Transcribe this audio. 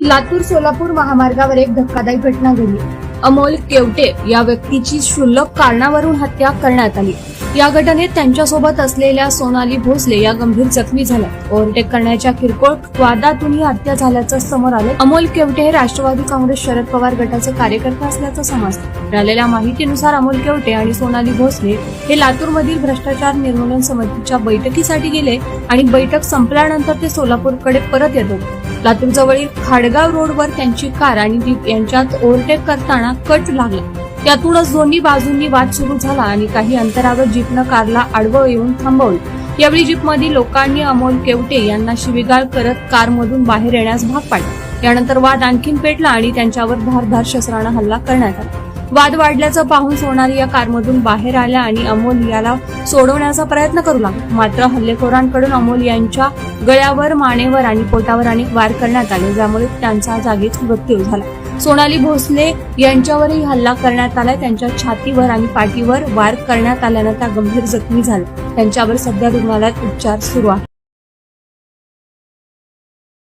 लातूर सोलापूर महामार्गावर एक धक्कादायक घटना घडली. अमोल केवटे या व्यक्तीची क्षुल्लक कारणावरून हत्या करण्यात आली. या घटनेत त्यांच्यासोबत असलेल्या सोनाली भोसले या गंभीर जखमी झाल्या. ओव्हरटेक करण्याच्या किरकोळ वादातून ही हत्या झाल्याचं समोर आलं. अमोल केवटे हे राष्ट्रवादी काँग्रेस शरद पवार गटाचे कार्यकर्ते असल्याचं समजतं. मिळालेल्या माहितीनुसार अमोल केवटे आणि सोनाली भोसले हे लातूरमधील भ्रष्टाचार निर्मूलन समितीच्या बैठकीसाठी गेले आणि बैठक संपल्यानंतर ते सोलापूरकडे परत येत होते. लातूर जवळील खाडगाव रोडवर त्यांची कार आणि जीप यांच्यात ओव्हरटेक करताना कट लागला. त्यातूनच दोन्ही बाजूंनी वाद सुरू झाला आणि काही अंतरावर जीपनं कारला आडवं येऊन थांबवलं. यावेळी जीपमधील लोकांनी अमोल केवटे यांना शिवीगाळ करत कारमधून बाहेर येण्यास भाग पाडले. यानंतर वाद आणखीन पेटला आणि त्यांच्यावर धारधार शस्त्रानं हल्ला करण्यात आला. वाद वाढल्याचं पाहून सोनाली या कारमधून बाहेर आल्या आणि अमोल याला सोडवण्याचा प्रयत्न करू लागला. मात्र हल्लेखोरांकडून अमोल यांच्या गळ्यावर मानेवर आणि पोटावर अनेक वार करण्यात आले ज्यामुळे त्यांचा जागीच मृत्यू झाला. सोनाली भोसले यांच्यावरही हल्ला करण्यात आला त्यांच्या छातीवर आणि पाठीवर वार करण्यात आल्यानं त्या गंभीर जखमी झाल्या. त्यांच्यावर सध्या रुग्णालयात उपचार सुरू आहेत.